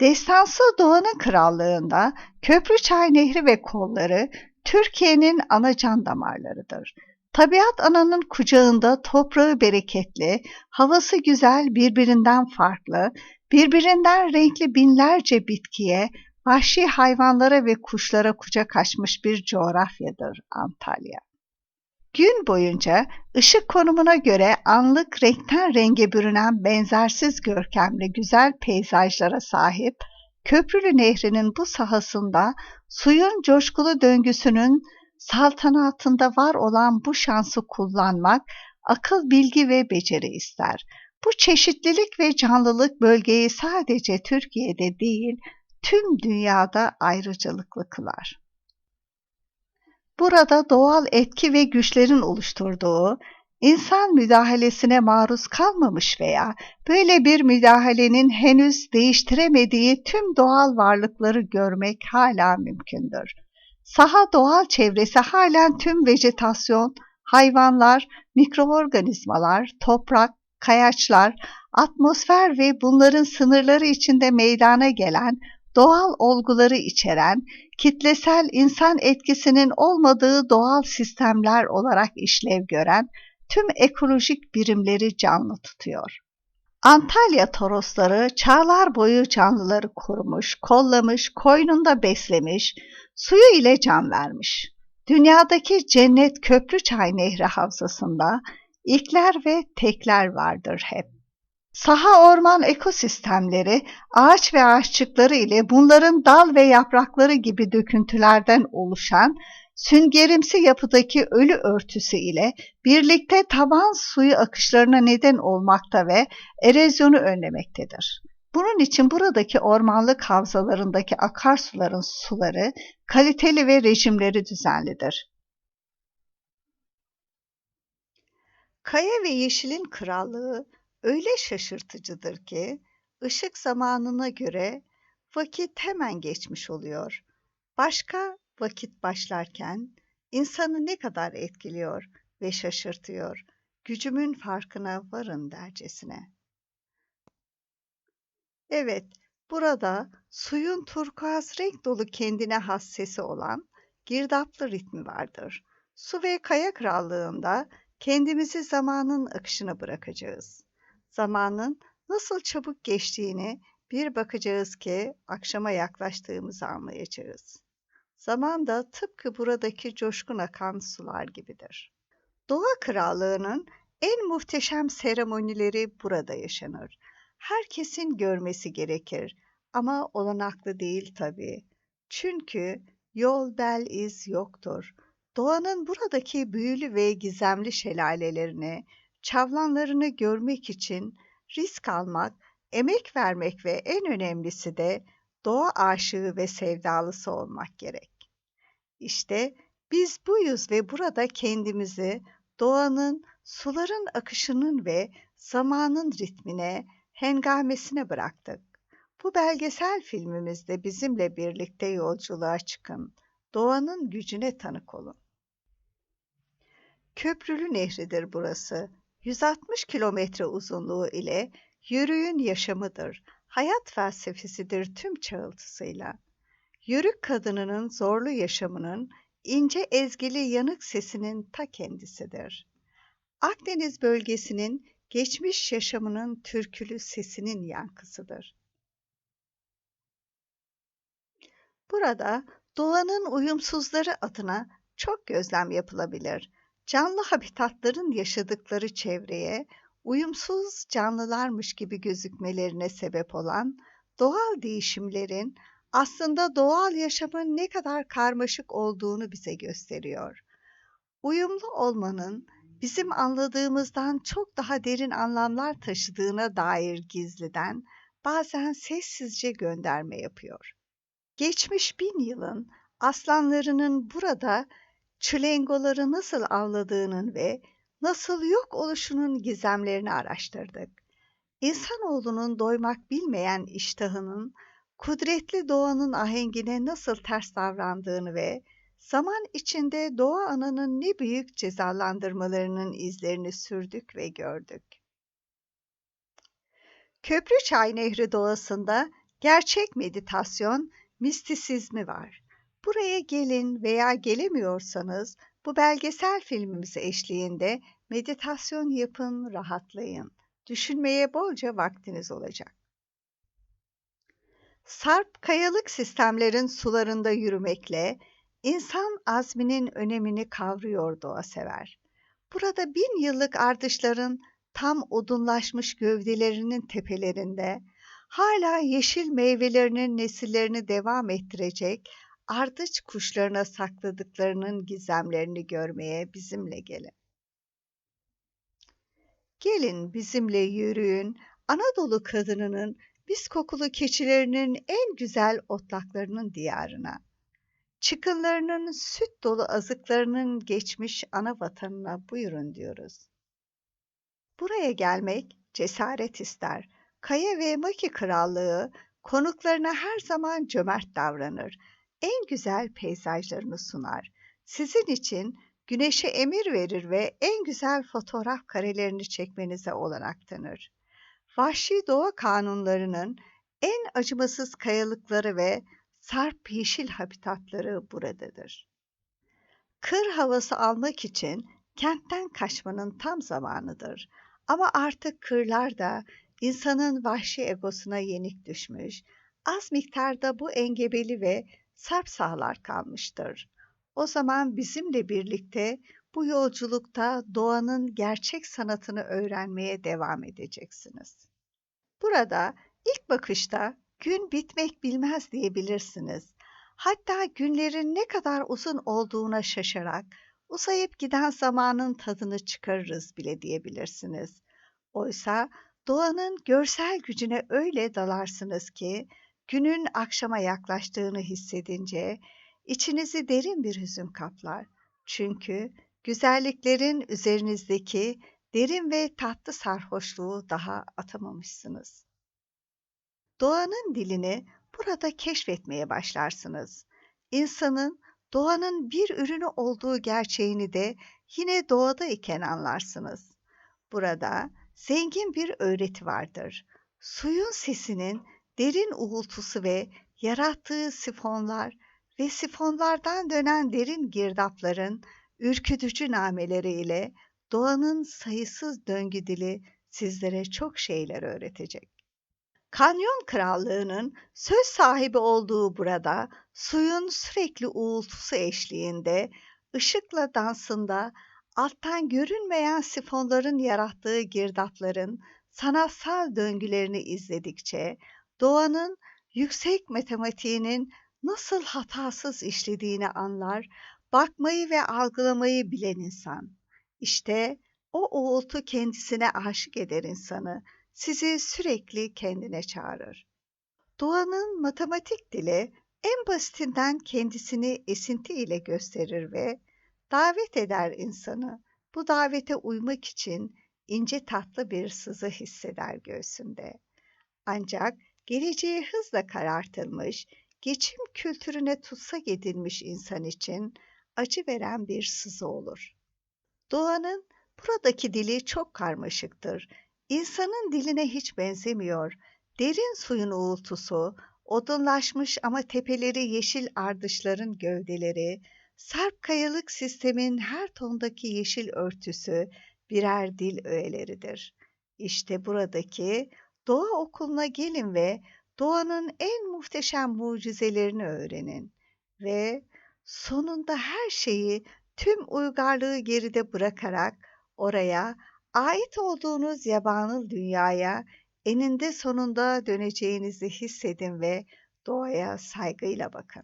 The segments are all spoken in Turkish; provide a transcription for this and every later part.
Destansı Doğanın Krallığında Köprüçay Nehri ve kolları Türkiye'nin ana can damarlarıdır. Tabiat ananın kucağında toprağı bereketli, havası güzel, birbirinden farklı, birbirinden renkli binlerce bitkiye, vahşi hayvanlara ve kuşlara kucak açmış bir coğrafyadır Antalya. Gün boyunca ışık konumuna göre anlık renkten renge bürünen benzersiz görkemli güzel peyzajlara sahip Köprülü Nehri'nin bu sahasında suyun coşkulu döngüsünün saltanatında var olan bu şansı kullanmak akıl, bilgi ve beceri ister. Bu çeşitlilik ve canlılık bölgeyi sadece Türkiye'de değil, tüm dünyada ayrıcalıklı kılar. Burada doğal etki ve güçlerin oluşturduğu, insan müdahalesine maruz kalmamış veya böyle bir müdahalenin henüz değiştiremediği tüm doğal varlıkları görmek hala mümkündür. Saha doğal çevresi halen tüm vejetasyon, hayvanlar, mikroorganizmalar, toprak, kayaçlar, atmosfer ve bunların sınırları içinde meydana gelen doğal olguları içeren, kitlesel insan etkisinin olmadığı doğal sistemler olarak işlev gören tüm ekolojik birimleri canlı tutuyor. Antalya torosları çağlar boyu canlıları korumuş, kollamış, koynunda beslemiş, suyu ile can vermiş. Dünyadaki cennet Köprüçay Nehri havzasında ilkler ve tekler vardır hep. Saha orman ekosistemleri ağaç ve ağaççıkları ile bunların dal ve yaprakları gibi döküntülerden oluşan süngerimsi yapıdaki ölü örtüsü ile birlikte taban suyu akışlarına neden olmakta ve erozyonu önlemektedir. Bunun için buradaki ormanlık havzalarındaki akarsuların suları kaliteli ve rejimleri düzenlidir. Kaya ve yeşilin krallığı öyle şaşırtıcıdır ki ışık zamanına göre vakit hemen geçmiş oluyor. Başka vakit başlarken insanı ne kadar etkiliyor ve şaşırtıyor. Gücümün farkına varın dercesine. Evet, burada suyun turkuaz renk dolu kendine has sesi olan girdaplı ritmi vardır. Su ve kaya krallığında kendimizi zamanın akışına bırakacağız. Zamanın nasıl çabuk geçtiğini bir bakacağız ki akşama yaklaştığımızı anlayacağız. Zaman da tıpkı buradaki coşkun akan sular gibidir. Doğa krallığının en muhteşem seremonileri burada yaşanır. Herkesin görmesi gerekir ama olanaklı değil tabii. Çünkü yol bel iz yoktur. Doğanın buradaki büyülü ve gizemli şelalelerini, çavlanlarını görmek için risk almak, emek vermek ve en önemlisi de doğa aşığı ve sevdalısı olmak gerek. İşte biz buyuz ve burada kendimizi doğanın, suların akışının ve zamanın ritmine, hengamesine bıraktık. Bu belgesel filmimizde bizimle birlikte yolculuğa çıkın. Doğanın gücüne tanık olun. Köprülü Nehri'dir burası. 160 kilometre uzunluğu ile yürüyün yaşamıdır. Hayat felsefesidir tüm çağıltısıyla. Yörük kadınının zorlu yaşamının ince ezgili yanık sesinin ta kendisidir. Akdeniz bölgesinin geçmiş yaşamının türkülü sesinin yankısıdır. Burada doğanın uyumsuzları adına çok gözlem yapılabilir. Canlı habitatların yaşadıkları çevreye uyumsuz canlılarmış gibi gözükmelerine sebep olan doğal değişimlerin aslında doğal yaşamın ne kadar karmaşık olduğunu bize gösteriyor. Uyumlu olmanın bizim anladığımızdan çok daha derin anlamlar taşıdığına dair gizliden bazen sessizce gönderme yapıyor. Geçmiş bin yılın aslanlarının burada çülengoları nasıl avladığının ve nasıl yok oluşunun gizemlerini araştırdık. İnsanoğlunun doymak bilmeyen iştahının kudretli doğanın ahengine nasıl ters davrandığını ve zaman içinde doğa ananın ne büyük cezalandırmalarının izlerini sürdük ve gördük. Köprü Çay Nehri doğasında Gerçek meditasyon mistisizmi var. Buraya gelin veya gelemiyorsanız bu belgesel filmimiz eşliğinde meditasyon yapın, rahatlayın. Düşünmeye bolca vaktiniz olacak. Sarp kayalık sistemlerin sularında yürümekle insan azminin önemini kavruyor doğa sever. Burada bin yıllık ardışların tam odunlaşmış gövdelerinin tepelerinde hala yeşil meyvelerinin nesillerini devam ettirecek ardıç kuşlarına sakladıklarının gizemlerini görmeye bizimle gelin. Gelin bizimle yürüyün, Anadolu kadınının biz kokulu keçilerinin en güzel otlaklarının diyarına. Çıkınlarının süt dolu azıklarının geçmiş ana vatanına buyurun diyoruz. Buraya gelmek cesaret ister. Kaya ve Maki Krallığı konuklarına her zaman cömert davranır. En güzel peyzajlarını sunar. Sizin için güneşe emir verir ve en güzel fotoğraf karelerini çekmenize olanak tanır. Vahşi doğa kanunlarının en acımasız kayalıkları ve sarp yeşil habitatları buradadır. Kır havası almak için kentten kaçmanın tam zamanıdır. Ama artık kırlar da insanın vahşi egosuna yenik düşmüş, az miktarda bu engebeli ve sarp sahalar kalmıştır. O zaman bizimle birlikte bu yolculukta doğanın gerçek sanatını öğrenmeye devam edeceksiniz. Burada ilk bakışta gün bitmek bilmez diyebilirsiniz. Hatta günlerin ne kadar uzun olduğuna şaşarak uzayıp giden zamanın tadını çıkarırız bile diyebilirsiniz. Oysa doğanın görsel gücüne öyle dalarsınız ki günün akşama yaklaştığını hissedince içinizi derin bir hüzün kaplar. Çünkü güzelliklerin üzerinizdeki derin ve tatlı sarhoşluğu daha atamamışsınız. Doğanın dilini burada keşfetmeye başlarsınız. İnsanın doğanın bir ürünü olduğu gerçeğini de yine doğada iken anlarsınız. Burada zengin bir öğreti vardır. Suyun sesinin derin uğultusu ve yarattığı sifonlar ve sifonlardan dönen derin girdapların ürkütücü nameleriyle doğanın sayısız döngü dili sizlere çok şeyler öğretecek. Kanyon Krallığı'nın söz sahibi olduğu burada suyun sürekli uğultusu eşliğinde, ışıkla dansında, alttan görünmeyen sifonların yarattığı girdapların sanatsal döngülerini izledikçe doğanın yüksek matematiğinin nasıl hatasız işlediğini anlar, bakmayı ve algılamayı bilen insan. İşte o uğultu kendisine aşık eder insanı, sizi sürekli kendine çağırır. Doğanın matematik dili en basitinden kendisini esinti ile gösterir ve davet eder insanı. Bu davete uymak için ince tatlı bir sızı hisseder göğsünde. Ancak geleceği hızla karartılmış, geçim kültürüne tutsak edilmiş insan için acı veren bir sızı olur. Doğanın buradaki dili çok karmaşıktır. İnsanın diline hiç benzemiyor. Derin suyun uğultusu, odunlaşmış ama tepeleri yeşil ardışların gövdeleri, sarp kayalık sistemin her tondaki yeşil örtüsü birer dil öğeleridir. İşte buradaki doğa okuluna gelin ve doğanın en muhteşem mucizelerini öğrenin ve sonunda her şeyi tüm uygarlığı geride bırakarak oraya ait olduğunuz yabanıl dünyaya eninde sonunda döneceğinizi hissedin ve doğaya saygıyla bakın.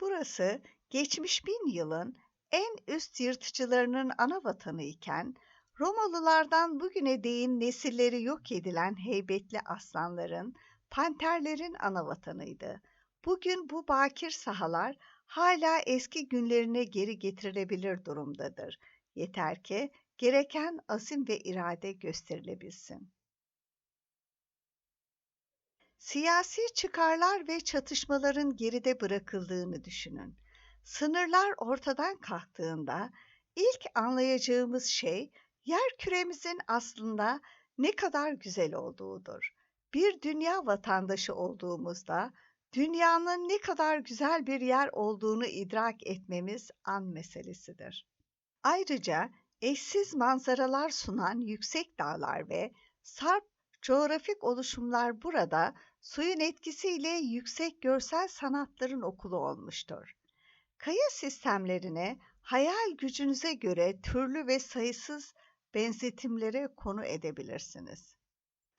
Burası geçmiş bin yılın en üst yırtıcılarının ana vatanı iken Romalılardan bugüne değin nesilleri yok edilen heybetli aslanların, panterlerin ana vatanıydı. Bugün bu bakir sahalar hala eski günlerine geri getirilebilir durumdadır. Yeter ki gereken azim ve irade gösterilebilsin. Siyasi çıkarlar ve çatışmaların geride bırakıldığını düşünün. Sınırlar ortadan kalktığında ilk anlayacağımız şey yer küremizin aslında ne kadar güzel olduğudur. Bir dünya vatandaşı olduğumuzda dünyanın ne kadar güzel bir yer olduğunu idrak etmemiz an meselesidir. Ayrıca eşsiz manzaralar sunan yüksek dağlar ve sarp coğrafik oluşumlar burada suyun etkisiyle yüksek görsel sanatların okulu olmuştur. Kaya sistemlerine hayal gücünüze göre türlü ve sayısız benzetimlere konu edebilirsiniz.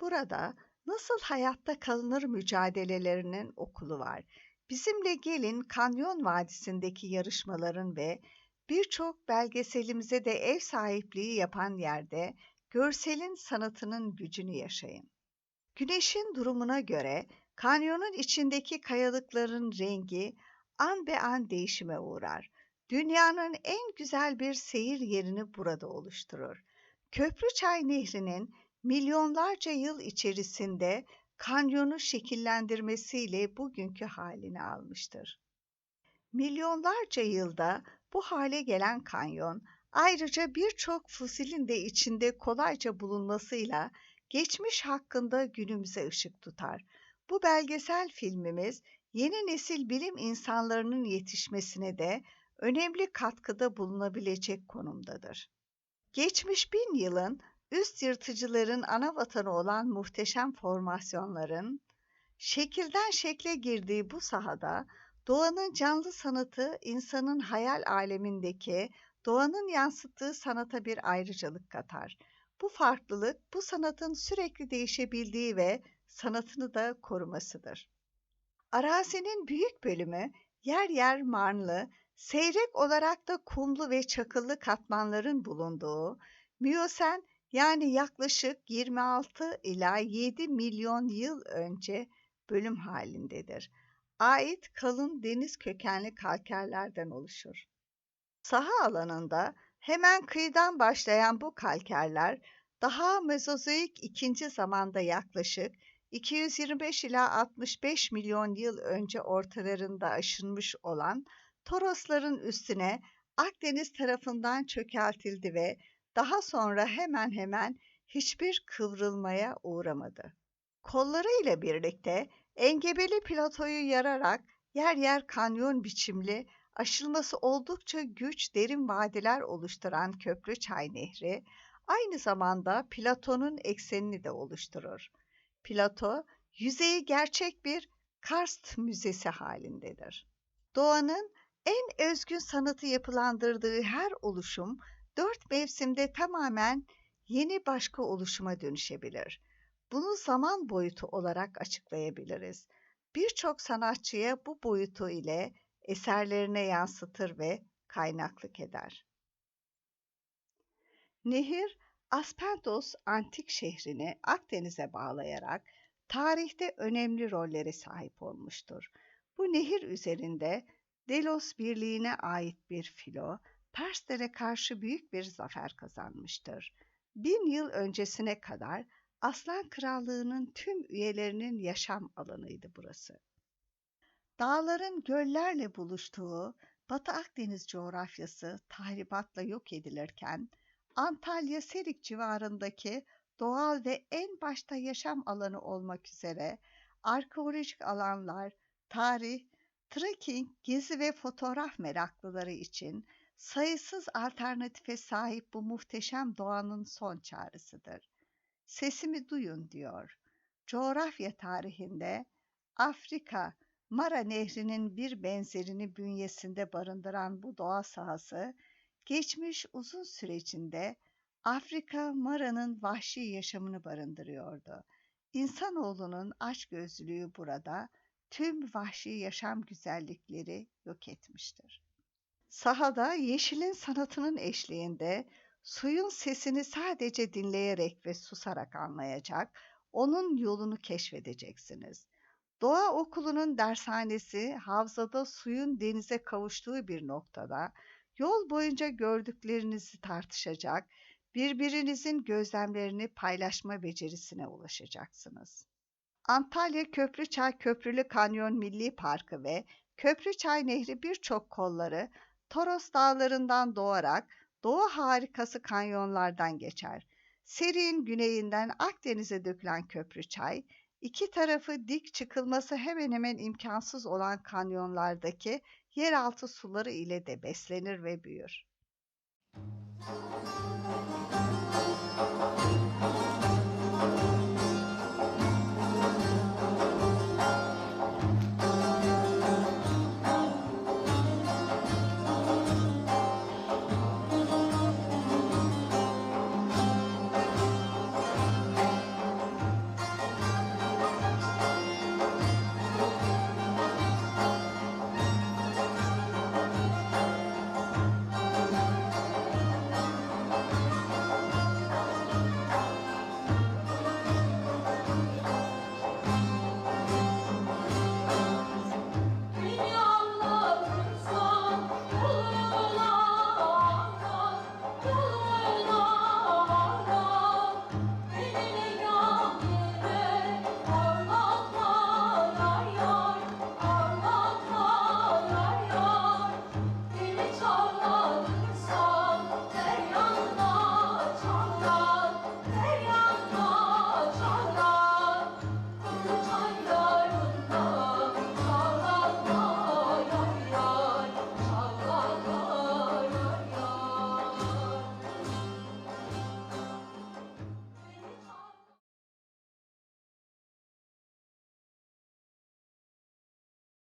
Burada nasıl hayatta kalınır mücadelelerinin okulu var. Bizimle gelin Kanyon Vadisi'ndeki yarışmaların ve birçok belgeselimize de ev sahipliği yapan yerde görselin sanatının gücünü yaşayın. Güneşin durumuna göre kanyonun içindeki kayalıkların rengi an be an değişime uğrar. Dünyanın en güzel bir seyir yerini burada oluşturur. Köprüçay Nehri'nin milyonlarca yıl içerisinde kanyonu şekillendirmesiyle bugünkü halini almıştır. Milyonlarca yılda bu hale gelen kanyon ayrıca birçok fosilin de içinde kolayca bulunmasıyla geçmiş hakkında günümüze ışık tutar. Bu belgesel filmimiz yeni nesil bilim insanlarının yetişmesine de önemli katkıda bulunabilecek konumdadır. Geçmiş bin yılın üst yırtıcıların ana vatanı olan muhteşem formasyonların şekilden şekle girdiği bu sahada doğanın canlı sanatı insanın hayal alemindeki doğanın yansıttığı sanata bir ayrıcalık katar. Bu farklılık bu sanatın sürekli değişebildiği ve sanatını da korumasıdır. Arazinin büyük bölümü yer yer marnlı, seyrek olarak da kumlu ve çakıllı katmanların bulunduğu Miyosen yani yaklaşık 26 ila 7 milyon yıl önce bölüm halindedir. Ait kalın deniz kökenli kalkerlerden oluşur. Saha alanında hemen kıyıdan başlayan bu kalkerler daha Mezozoik ikinci zamanda yaklaşık 225 ila 65 milyon yıl önce ortalarında aşınmış olan Torosların üstüne Akdeniz tarafından çökeltildi ve daha sonra hemen hemen hiçbir kıvrılmaya uğramadı. Kolları ile birlikte engebeli platoyu yararak yer yer kanyon biçimli, aşılması oldukça güç derin vadiler oluşturan Köprü Çay Nehri, aynı zamanda platonun eksenini de oluşturur. Plato, yüzeyi gerçek bir karst müzesi halindedir. Doğanın en özgün sanatı yapılandırdığı her oluşum dört mevsimde tamamen yeni başka oluşuma dönüşebilir. Bunu zaman boyutu olarak açıklayabiliriz. Birçok sanatçıya bu boyutu ile eserlerine yansıtır ve kaynaklık eder. Nehir, Aspendos antik şehrini Akdeniz'e bağlayarak tarihte önemli rollere sahip olmuştur. Bu nehir üzerinde Delos Birliği'ne ait bir filo, Perslere karşı büyük bir zafer kazanmıştır. Bin yıl öncesine kadar Aslan Krallığı'nın tüm üyelerinin yaşam alanıydı burası. Dağların göllerle buluştuğu Batı Akdeniz coğrafyası tahribatla yok edilirken Antalya Serik civarındaki doğal ve en başta yaşam alanı olmak üzere arkeolojik alanlar, tarih, trekking, gezi ve fotoğraf meraklıları için sayısız alternatife sahip bu muhteşem doğanın son çağrısıdır. Sesimi duyun diyor. Coğrafya tarihinde Afrika, Mara Nehri'nin bir benzerini bünyesinde barındıran bu doğa sahası, geçmiş uzun sürecinde Afrika Mara'nın vahşi yaşamını barındırıyordu. İnsanoğlunun açgözlülüğü burada tüm vahşi yaşam güzellikleri yok etmiştir. Sahada yeşilin sanatının eşliğinde suyun sesini sadece dinleyerek ve susarak anlayacak, onun yolunu keşfedeceksiniz. Doğa okulunun dershanesi havzada suyun denize kavuştuğu bir noktada yol boyunca gördüklerinizi tartışacak, birbirinizin gözlemlerini paylaşma becerisine ulaşacaksınız. Antalya Köprüçay Köprülü Kanyon Milli Parkı ve Köprüçay Nehri birçok kolları Toros dağlarından doğarak Doğu harikası kanyonlardan geçer. Serik'in güneyinden Akdeniz'e dökülen Köprüçay, İki tarafı dik çıkılması hemen hemen imkansız olan kanyonlardaki yeraltı suları ile de beslenir ve büyür.